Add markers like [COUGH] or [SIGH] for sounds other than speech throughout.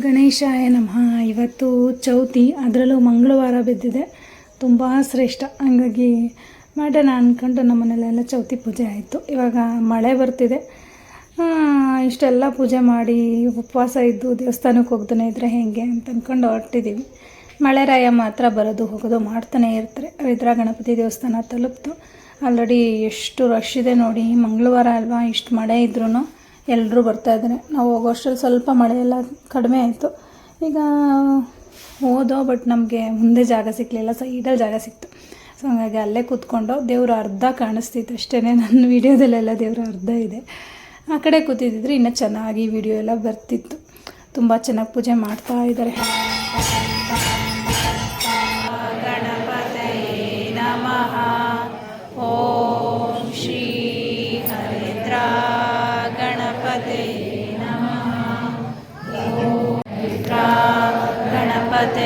ಗಣೇಶಾಯ ನಮಃ. ಇವತ್ತು ಚೌತಿ, ಅದರಲ್ಲೂ ಮಂಗಳವಾರ ಬಿದ್ದಿದೆ. ತುಂಬ ಶ್ರೇಷ್ಠ. ಹಂಗಾಗಿ ಮಾಡೋಣ ಅಂದ್ಕೊಂಡು ನಮ್ಮ ಮನೇಲೆಲ್ಲ ಚೌತಿ ಪೂಜೆ ಆಯಿತು. ಇವಾಗ ಮಳೆ ಬರ್ತಿದೆ. ಇಷ್ಟೆಲ್ಲ ಪೂಜೆ ಮಾಡಿ ಉಪವಾಸ ಇದ್ದು ದೇವಸ್ಥಾನಕ್ಕೆ ಹೋಗ್ತಾನೆ ಇದ್ದರೆ ಹೇಗೆ ಅಂತ ಅಂದ್ಕೊಂಡು ಹೊರಟಿದ್ದೀವಿ ಮಳೆ ರಾಯ ಮಾತ್ರ ಬರೋದು, ಹೋಗೋದು ಮಾಡ್ತಾನೆ ಇರ್ತಾರೆ. ಇದ್ರ ಗಣಪತಿ ದೇವಸ್ಥಾನ ತಲುಪ್ತು. ಆಲ್ರೆಡಿ ಎಷ್ಟು ರಶ್ ಇದೆ ನೋಡಿ. ಮಂಗಳವಾರ ಅಲ್ವಾ? ಇಷ್ಟು ಮಳೆ ಇದ್ರೂ ಎಲ್ಲರೂ ಬರ್ತಾ ಇದ್ದಾರೆ. ನಾವು ಹೋಗೋಷ್ಟರಲ್ಲಿ ಸ್ವಲ್ಪ ಮಳೆ ಎಲ್ಲ ಕಡಿಮೆ ಆಯಿತು. ಈಗ ಹೋದೋ ಬಟ್ ನಮಗೆ ಮುಂದೆ ಜಾಗ ಸಿಗಲಿಲ್ಲ ಸೈಡಲ್ಲಿ ಜಾಗ ಸಿಕ್ತು. ಸೊ ಹಾಗಾಗಿ ಅಲ್ಲೇ ಕೂತ್ಕೊಂಡು ದೇವರು ಅರ್ಧ ಕಾಣಿಸ್ತಿತ್ತು ಅಷ್ಟೇ ನನ್ನ ವೀಡಿಯೋದಲ್ಲೆಲ್ಲ ದೇವರು ಅರ್ಧ ಇದೆ. ಆ ಕಡೆ ಕೂತಿದ್ದಿದ್ರೆ ಇನ್ನೂ ಚೆನ್ನಾಗಿ ವಿಡಿಯೋ ಎಲ್ಲ ಬರ್ತಿತ್ತು. ತುಂಬ ಚೆನ್ನಾಗಿ ಪೂಜೆ ಮಾಡ್ತಾ ಇದ್ದಾರೆ. ನಮಃ. ಓಂ ಶ್ರೀ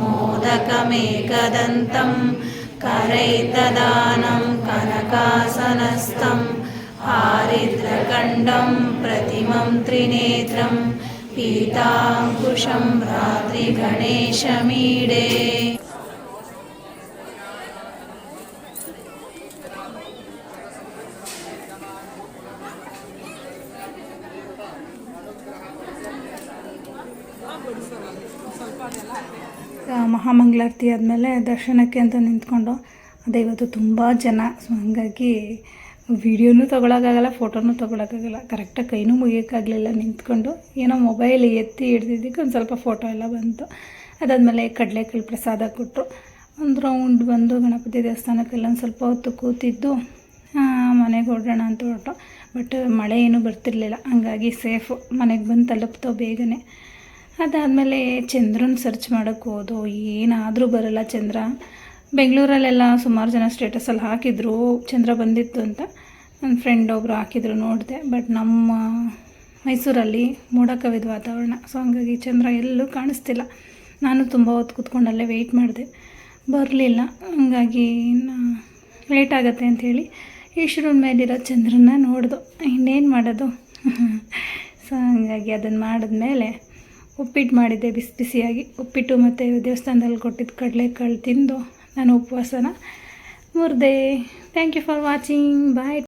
मोदकमेकदन्तं करैतदानं कनकासनस्थं हारिद्रखण्डं प्रतिमं त्रिनेत्रं पीताङ्कुशं रात्रिगणेशमीडे Thank you. ಮಹಾಮಂಗಳಾರತಿ ಆದಮೇಲೆ ದರ್ಶನಕ್ಕೆ ಅಂತ ನಿಂತ್ಕೊಂಡು, ಅದೇ ಇವತ್ತು ತುಂಬ ಜನ. ಸೊ ಹಂಗಾಗಿ ವಿಡಿಯೋನೂ ತೊಗೊಳಕ್ಕಾಗಲ್ಲ, ಫೋಟೋನೂ ತೊಗೊಳಕ್ಕಾಗಲ್ಲ. ಕರೆಕ್ಟಾಗಿ ಕೈನೂ ಮುಗಿಯೋಕ್ಕಾಗಲಿಲ್ಲ. ನಿಂತ್ಕೊಂಡು ಏನೋ ಮೊಬೈಲ್ ಎತ್ತಿ ಹಿಡ್ದಿದ್ದಕ್ಕೆ ಒಂದು ಸ್ವಲ್ಪ ಫೋಟೋ ಎಲ್ಲ ಬಂತು. ಅದಾದಮೇಲೆ ಕಡಲೆಕಾಳು ಪ್ರಸಾದ ಕೊಟ್ಟರು ಒಂದು ರೌಂಡ್ ಬಂದು ಗಣಪತಿ ದೇವಸ್ಥಾನಕ್ಕೆಲ್ಲ ಒಂದು ಸ್ವಲ್ಪ ಹೊತ್ತು ಕೂತಿದ್ದು ಮನೆಗೆ ಹೊರಡೋಣ ಅಂತ ಹೊರಟು. ಬಟ್ ಮಳೆ ಏನೂ ಬರ್ತಿರ್ಲಿಲ್ಲ. ಹಂಗಾಗಿ ಸೇಫು ಮನೆಗೆ ಬಂದು ತಲುಪ್ತೋ ಬೇಗನೆ. ಅದಾದಮೇಲೆ ಚಂದ್ರನ ಸರ್ಚ್ ಮಾಡೋಕ್ಕೆ ಹೋದೋ, ಏನಾದರೂ ಬರಲ್ಲ ಚಂದ್ರ. ಬೆಂಗಳೂರಲ್ಲೆಲ್ಲ ಸುಮಾರು ಜನ ಸ್ಟೇಟಸಲ್ಲಿ ಹಾಕಿದ್ರು, ಚಂದ್ರ ಬಂದಿತ್ತು ಅಂತ. ನನ್ನ ಫ್ರೆಂಡ್ ಒಬ್ಬರು ಹಾಕಿದ್ರು ನೋಡಿದೆ ಬಟ್ ನಮ್ಮ ಮೈಸೂರಲ್ಲಿ ಮೋಡ ಕವಿದ ವಾತಾವರಣ. ಸೊ ಹಂಗಾಗಿ ಚಂದ್ರ ಎಲ್ಲೂ ಕಾಣಿಸ್ತಿಲ್ಲ. ನಾನು ತುಂಬ ಹೊತ್ತು ಕೂತ್ಕೊಂಡು ಅಲ್ಲೇ ವೆಯ್ಟ್ ಮಾಡಿದೆ. ಬರಲಿಲ್ಲ. ಹಂಗಾಗಿ ಲೇಟ್ ಆಗುತ್ತೆ ಅಂಥೇಳಿ ಈಶ್ವರನ ಮೇಲಿರೋ ಚಂದ್ರನ ನೋಡ್ದು. ಇನ್ನೇನು ಮಾಡೋದು? [LAUGHS] ಸೊ ಹಂಗಾಗಿ ಅದನ್ನು ಮಾಡಿದ್ಮೇಲೆ ಉಪ್ಪಿಟ್ಟು ಮಾಡಿದ್ದೆ ಬಿಸಿ ಬಿಸಿಯಾಗಿ. ಉಪ್ಪಿಟ್ಟು ಮತ್ತು ದೇವಸ್ಥಾನದಲ್ಲಿ ಕೊಟ್ಟಿದ್ದು ಕಡಲೆಕಾಳು ತಿಂದು ನಾನು ಉಪವಾಸನ ಮುರಿದೆ. Thank you for watching bye